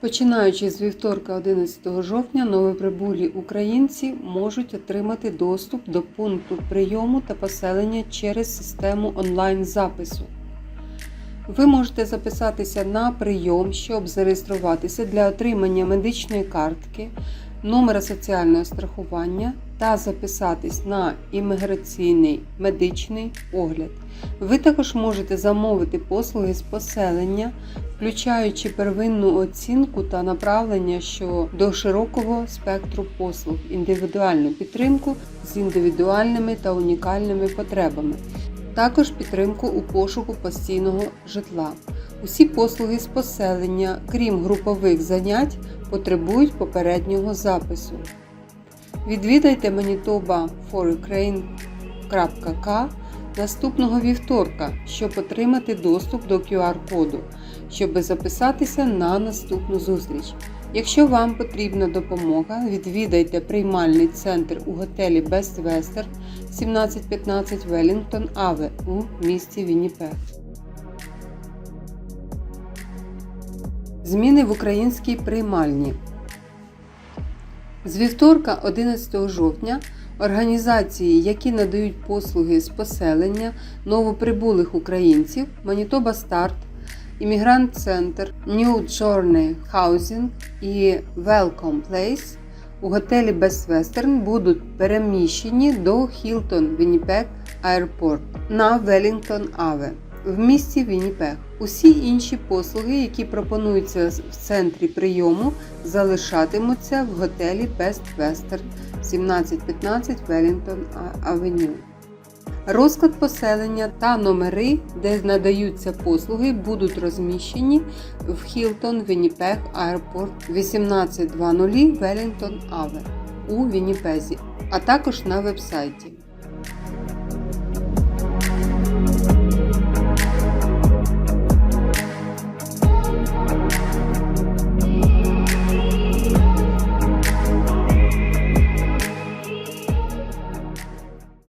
Починаючи з вівторка 11 жовтня, новоприбулі українці можуть отримати доступ до пункту прийому та поселення через систему онлайн-запису. Ви можете записатися на прийом, щоб зареєструватися для отримання медичної картки, номера соціального страхування та записатись на імміграційний медичний огляд. Ви також можете замовити послуги з поселення, включаючи первинну оцінку та направлення щодо широкого спектру послуг, індивідуальну підтримку з індивідуальними та унікальними потребами, також підтримку у пошуку постійного житла. Усі послуги з поселення, крім групових занять, потребують попереднього запису. Відвідайте Manitoba for Ukraine.k наступного вівторка, щоб отримати доступ до QR-коду, щоб записатися на наступну зустріч. Якщо вам потрібна допомога, відвідайте приймальний центр у готелі Best Western 1715 Wellington Ave у місті Вінніпег. Зміни в українській приймальні. З вівторка 11 жовтня організації, які надають послуги з поселення новоприбулих українців Манітоба Старт, Іммігрант Центр, New Journey Housing і Welcome Place у готелі Best Western будуть переміщені до Hilton Winnipeg Airport на Wellington Ave в місті Вінніпег. Усі інші послуги, які пропонуються в центрі прийому, залишатимуться в готелі Best Western 1715 Wellington Avenue. Розклад поселення та номери, де надаються послуги, будуть розміщені в Hilton Winnipeg Airport 1800 Wellington Ave у Вінніпезі, а також на вебсайті.